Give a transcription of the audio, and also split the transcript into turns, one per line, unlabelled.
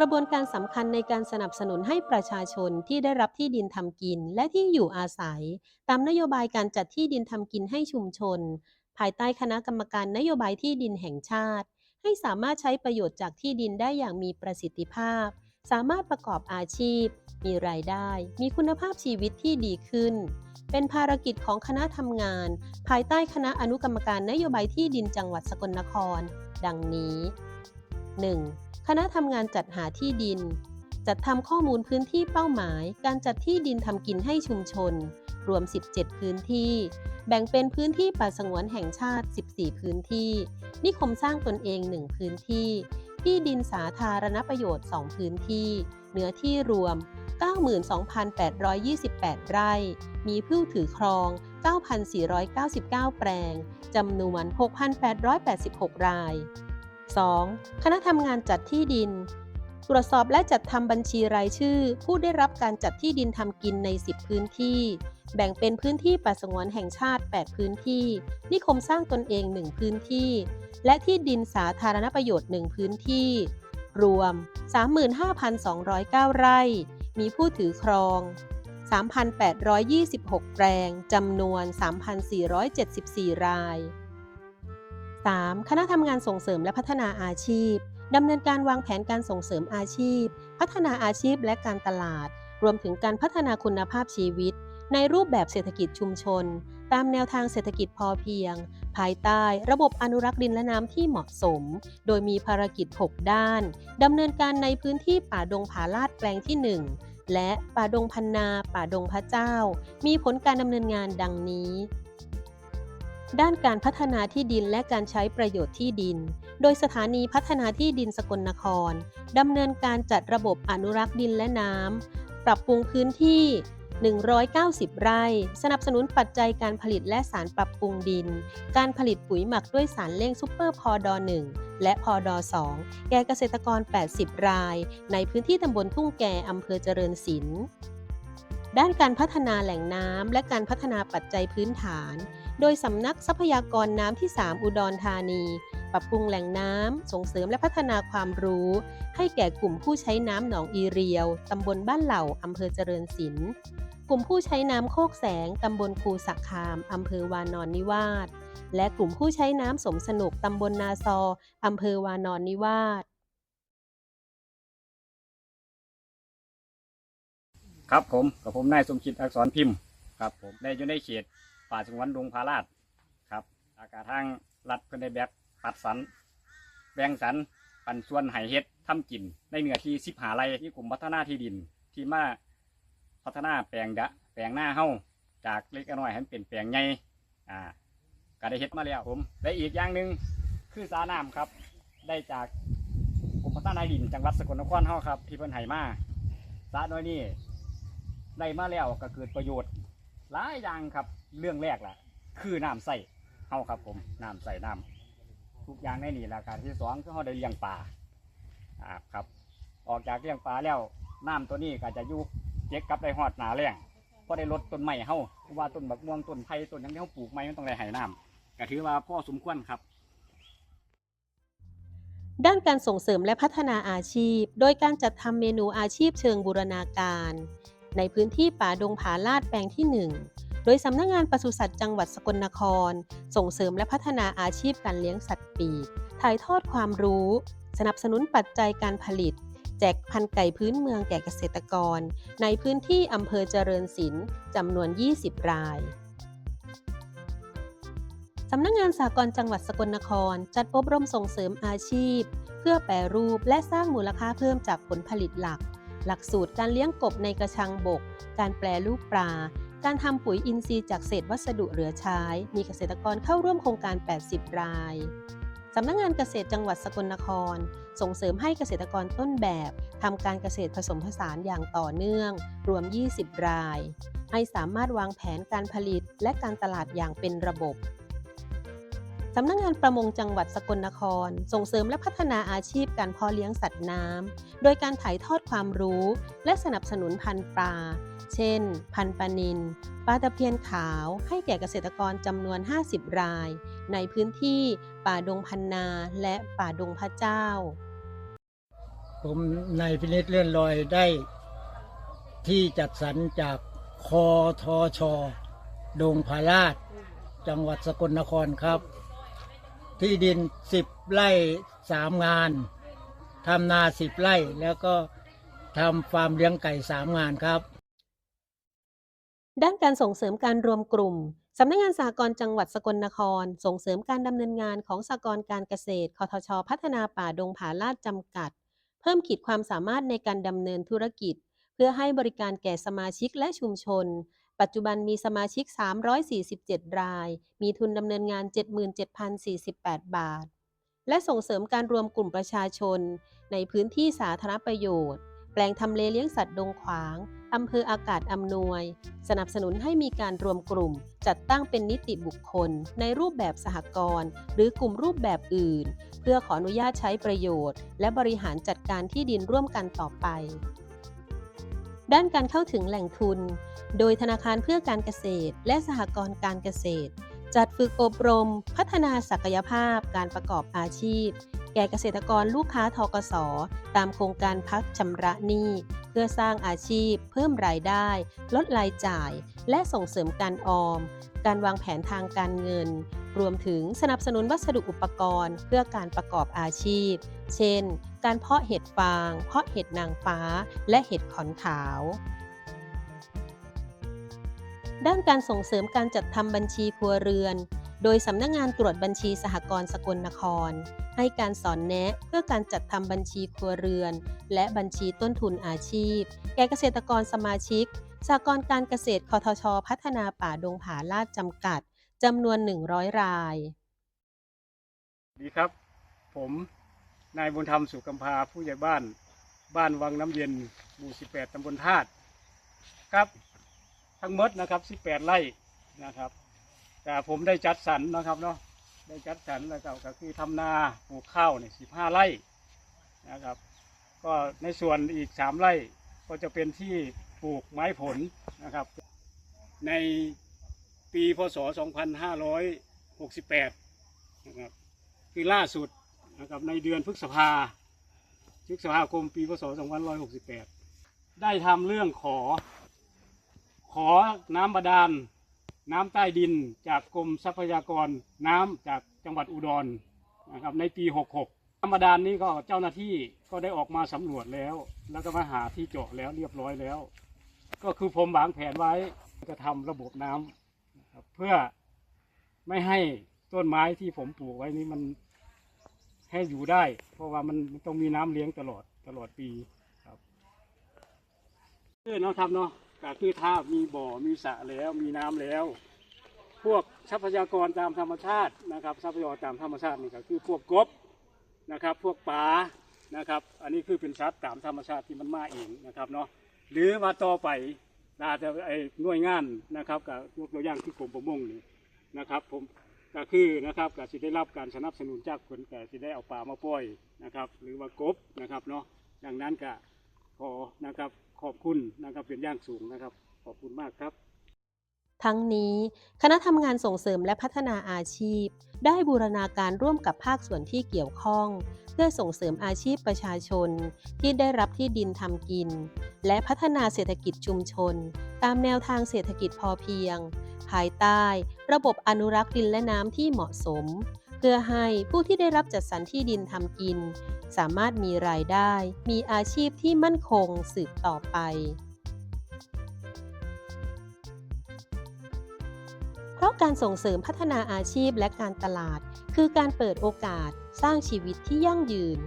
ระบวนการสำคัญในการสนับสนุนให้ประชาชนที่ได้รับที่ดินทำกินและที่อยู่อาศัย ตามนโยบายการจัดที่ดินทำกินให้ชุมชน ภายใต้คณะกรรมการนโยบายที่ดินแห่งชาติ ให้สามารถใช้ประโยชน์จากที่ดินได้อย่างมีประสิทธิภาพ สามารถประกอบอาชีพ มีรายได้ มีคุณภาพชีวิตที่ดีขึ้น เป็นภารกิจของคณะทำงาน ภายใต้คณะอนุกรรมการนโยบายที่ดินจังหวัดสกลนคร ดังนี้ 1. คณะทำงานจัดหาที่ดิน จัดทำข้อมูลพื้นที่เป้าหมาย การจัดที่ดินทำกินให้ชุมชน รวม 17 พื้นที่ แบ่งเป็นพื้นที่ป่าสงวนแห่งชาติ 14 พื้นที่ นิคมสร้างตนเอง 1 พื้นที่ ที่ดินสาธารณประโยชน์ 2 พื้นที่ เนื้อที่รวม 92,828 ไร่ มีผู้ถือครอง 9,499 แปลง จำนวน 6,886 ราย 2. คณะทำงานจัดที่ดิน ตรวจสอบและจัดทำบัญชีรายชื่อ ผู้ได้รับการจัดที่ดินทำกินใน 10 พื้นที่ แบ่งเป็นพื้นที่ป่าสงวนแห่งชาติ 8 พื้นที่ นิคมสร้างตนเอง 1 พื้นที่ และที่ดินสาธารณประโยชน์ 1 พื้นที่ รวม 35,209 ไร่ มีผู้ถือครอง 3,826 แปลงจำนวน 3,474 ราย 3. คณะทำงานส่งเสริมและพัฒนาอาชีพดำเนินการวางแผนการส่งเสริมอาชีพ พัฒนาอาชีพและการตลาด รวมถึงการพัฒนาคุณภาพชีวิต ในรูปแบบเศรษฐกิจชุมชน ตามแนวทางเศรษฐกิจพอเพียง ภายใต้ระบบอนุรักษ์ดินและน้ำที่เหมาะสม โดยมีภารกิจ 6 ด้านดำเนินการในพื้นที่ป่าดงผาลาดแปลงที่ 1 และป่าดงพันนา ป่าดงพระเจ้า มีผลการดำเนินงานดังนี้ ด้านการพัฒนาที่ดินและการใช้ประโยชน์ที่ดิน โดยสถานีพัฒนาที่ดินสกลนครดำเนินการจัดระบบอนุรักษ์ดินและน้ำปรับปรุงพื้นที่ 190 ไร่ สนับสนุนปัจจัยการผลิตและสารปรับปรุงดิน การผลิตปุ๋ยหมักด้วยสารเร่งซูเปอร์พอดอ1และพอดอ2แก่เกษตรกร 80 ราย ในพื้นที่ตำบลทุ่งแก่อำเภอเจริญศิลป์ด้านการพัฒนาแหล่งน้ำและการพัฒนาปัจจัยพื้นฐาน โดยสำนักทรัพยากรน้ำที่ 3 อุดรธานี ปรับปรุงแหล่งน้ำ ส่งเสริมและพัฒนาความรู้ ให้แก่กลุ่มผู้ใช้น้ำหนองอีเรียว ตำบลบ้านเหล่า อำเภอเจริญศิลป์กลุ่มผู้ใช้น้ำโคกแสง ตำบลคูสักคาม อำเภอวานอนนิวาส และกลุ่มผู้ใช้น้ำสมสนุก ตำบลนาซอ อำเภอวานอนนิวาส
ครับผมกับผมนายสมคิดอักษรพิมพ์ครับผมได้อยู่ในเขต ป่าสงวนดงพาราดครับอากาศทางรัฐเพิ่อนได้แบกปัดสรรแบ่งสรรปันส่วนไห้เฮ็ดทำกิน ในเนื้อที่สิบหาไรที่กลุ่มพัฒนาที่ดิน ที่มาพัฒนาแปลงดะ แปลงหน้าเฮาจากเล็กน้อยให้เป็นแปลงใหญ่อ่าก็ได้เฮ็ดมาแล้วผมและอีกอย่างหนึ่งคือสาน้ำครับ ได้จากกลุ่มพัฒนาที่ดินจังหวัดสกลนครเฮาครับ ที่เพิ่นให้มาสาน้อยนี่ได้มาแล้วก็เกิดประโยชน์ หลายอย่างครับเรื่องแรกล่ะ คือน้ำใส่เฮาครับ ผมน้ำใส่น้ำทุกอย่างในนี่แหละการที่สองคือเฮาได้เลี้ยงปลาครับ ออกจากเลี้ยงปลาแล้วน้ำตัวนี้ก็จะอยู่เจ็กกับได้ฮอดหนาแรงเพราะได้ลดต้นไม้เฮาเพราะว่าต้นบักม่วงต้นไผ่ต้นยังที่เฮาปลูกไม้มันต้องได้ให้น้ำก็ถือว่าพ่อสมควรครับ
ด้านการส่งเสริมและพัฒนาอาชีพ โดยการจัดทำเมนูอาชีพเชิงบูรณาการ ในพื้นที่ป่าดงผาลาดแปลงที่ 1 โดยสำนักงานปศุสัตว์จังหวัดสกลนคร ส่งเสริมและพัฒนาอาชีพการเลี้ยงสัตว์ปีก ถ่ายทอดความรู้ สนับสนุนปัจจัยการผลิต แจกพันไก่พื้นเมืองแก่เกษตรกร ในพื้นที่อำเภอเจริญศิลป์จำนวน 20 รายสำนักงานสากลจังหวัดสกลนคร จัดอบรมส่งเสริมอาชีพ เพื่อแปรรูปและสร้างมูลค่าเพิ่มจากผลผลิตหลัก หลักสูตรการเลี้ยงกบในกระชังบก การแปรรูปปลา การทำปุ๋ยอินทรีย์จากเศษวัสดุเหลือใช้ มีเกษตรกรเข้าร่วมโครงการ 80 รายสำนักงานเกษตรจังหวัดสกลนคร ส่งเสริมให้เกษตรกรต้นแบบทำการเกษตรผสมผสานอย่างต่อเนื่อง รวม 20 ราย ให้สามารถวางแผนการผลิตและการตลาดอย่างเป็นระบบ สำนักงานประมงจังหวัดสกลนคร ส่งเสริมและพัฒนาอาชีพการเพาะเลี้ยงสัตว์น้ำ โดยการถ่ายทอดความรู้ และสนับสนุนพันธุ์ปลา เช่น พันธุ์ปลานิลปลาตะเพียนขาว ให้แก่เกษตรกรจำนวน 50 ราย ในพื้นที่ป่าดงพันนา และป่าดงพระเจ้า
ผมนายพินิจเลื่อนลอยได้ ที่จัดสรรจากคอทอชอดงพาราช จังหวัดสกลนครครับ ที่ดินสิบไร่สามงานทำนาสิบไร่แล้วก็ทำฟาร์มเลี้ยงไก่สามงานครับ
ด้านการส่งเสริมการรวมกลุ่มสำนักงานสหกรณ์จังหวัดสกลนคร ส่งเสริมการดำเนินงานของสหกรณ์การเกษตรคทช พัฒนาป่าดงผาลาดจำกัด เพิ่มขีดความสามารถในการดำเนินธุรกิจ เพื่อให้บริการแก่สมาชิกและชุมชน ปัจจุบันมีสมาชิก 347 ราย มีทุนดำเนินงาน 77,048 บาท และส่งเสริมการรวมกลุ่มประชาชน ในพื้นที่สาธารณประโยชน์ แปลงทำเลเลี้ยงสัตว์ดงขวางอำเภออากาศอำนวย สนับสนุนให้มีการรวมกลุ่ม จัดตั้งเป็นนิติบุคคล ในรูปแบบสหกรณ์หรือกลุ่มรูปแบบอื่น เพื่อขออนุญาตใช้ประโยชน์ และบริหารจัดการที่ดินร่วมกันต่อไป ด้านการเข้าถึงแหล่งทุน โดยธนาคารเพื่อการเกษตร และสหกรณ์การเกษตร จัดฝึกอบรม พัฒนาศักยภาพการประกอบอาชีพ แก่เกษตรกรลูกค้าทกส ตามโครงการพักชำระหนี้ เพื่อสร้างอาชีพ เพิ่มรายได้ ลดรายจ่าย และส่งเสริมการออม การวางแผนทางการเงิน รวมถึงสนับสนุนวัสดุอุปกรณ์ เพื่อการประกอบอาชีพ เช่น การเพาะเห็ดฟาง เพาะเห็ดนางฟ้า และเห็ดขอนขาวด้านการส่งเสริมการจัดทำบัญชีครัวเรือน โดยสำนักงานตรวจบัญชีสหกรณ์สกลนคร ให้การสอนแนะเพื่อการจัดทำบัญชีครัวเรือน และบัญชีต้นทุนอาชีพ แก่เกษตรกรสมาชิกสหกรณ์การเกษตรคทช พัฒนาป่าดงผาลาดจำกัดจำนวน 100 ราย
ดีครับ ผมนายบุญธรรมสุกัมพาผู้ใหญ่บ้าน บ้านวังน้ำเย็นหมู่ 18ตำบลธาตุครับ ทั้งหมดนะครับ 18 ไร่นะครับ แต่ผมได้จัดสรรนะครับเนาะได้จัดสรรแล้วก็ก็คือทำนาปลูกข้าวเนี่ย15ไร่นะครับ ก็ในส่วนอีก3ไร่ก็จะเป็นที่ปลูกไม้ผลนะครับ ในปีพศ 2568 นะครับคือล่าสุดนะครับในเดือนพฤษภาพฤษภาคมปีพศ 2568 ได้ทำเรื่องขอ ขอน้ำบาดาล น้ำใต้ดินจากกรมทรัพยากรน้ำจากจังหวัดอุดรนะครับในปี 66น้ำบาดาลนี้ก็เจ้าหน้าที่ก็ได้ออกมาสำรวจแล้ว แล้วก็มาหาที่เจาะแล้วเรียบร้อยแล้ว ก็คือผมวางแผนไว้จะทำระบบน้ำนเพื่อไม่ให้ต้นไม้ที่ผมปลูกไว้นี้มันให้อยู่ได้ เพราะว่ามันต้องมีน้ำเลี้ยงตลอดตลอดปีครับคือเนาะครับเนาะ ก็คือถ้ามีบ่อมีสระแล้วมีน้ำแล้ว พวกทรัพยากรตามธรรมชาตินะครับ ทรัพยากรตามธรรมชาตินี่ก็คือพวกกบนะครับ พวกปลานะครับ อันนี้คือเป็นสัตว์ตามธรรมชาติที่มันมาเองนะครับเนาะหรือว่าต่อไปอาจจะไอ้หน่วยงานนะครับกับยกตัวอย่างที่กรมประมงนี่นะครับผมก็คือนะครับก็สิได้รับการสนับสนุนจากคนก็สิได้เอาปลามาปล่อยนะครับ หรือว่ากบนะครับเนาะดังนั้นก็ขอนะครับ ขอบคุณนะครับเป็นอย่างสูงนะครับ ขอบคุณมากครับ
ทั้งนี้คณะทำงานส่งเสริมและพัฒนาอาชีพ ได้บูรณาการร่วมกับภาคส่วนที่เกี่ยวข้อง เพื่อส่งเสริมอาชีพประชาชน ที่ได้รับที่ดินทำกิน และพัฒนาเศรษฐกิจชุมชน ตามแนวทางเศรษฐกิจพอเพียง ภายใต้ ระบบอนุรักษ์ดินและน้ำที่เหมาะสม เพื่อให้ผู้ที่ได้รับจัดสรรที่ดินทำกิน สามารถมีรายได้ มีอาชีพที่มั่นคงสืบต่อไป เพราะการส่งเสริมพัฒนาอาชีพและการตลาด คือการเปิดโอกาสสร้างชีวิตที่ยั่งยืน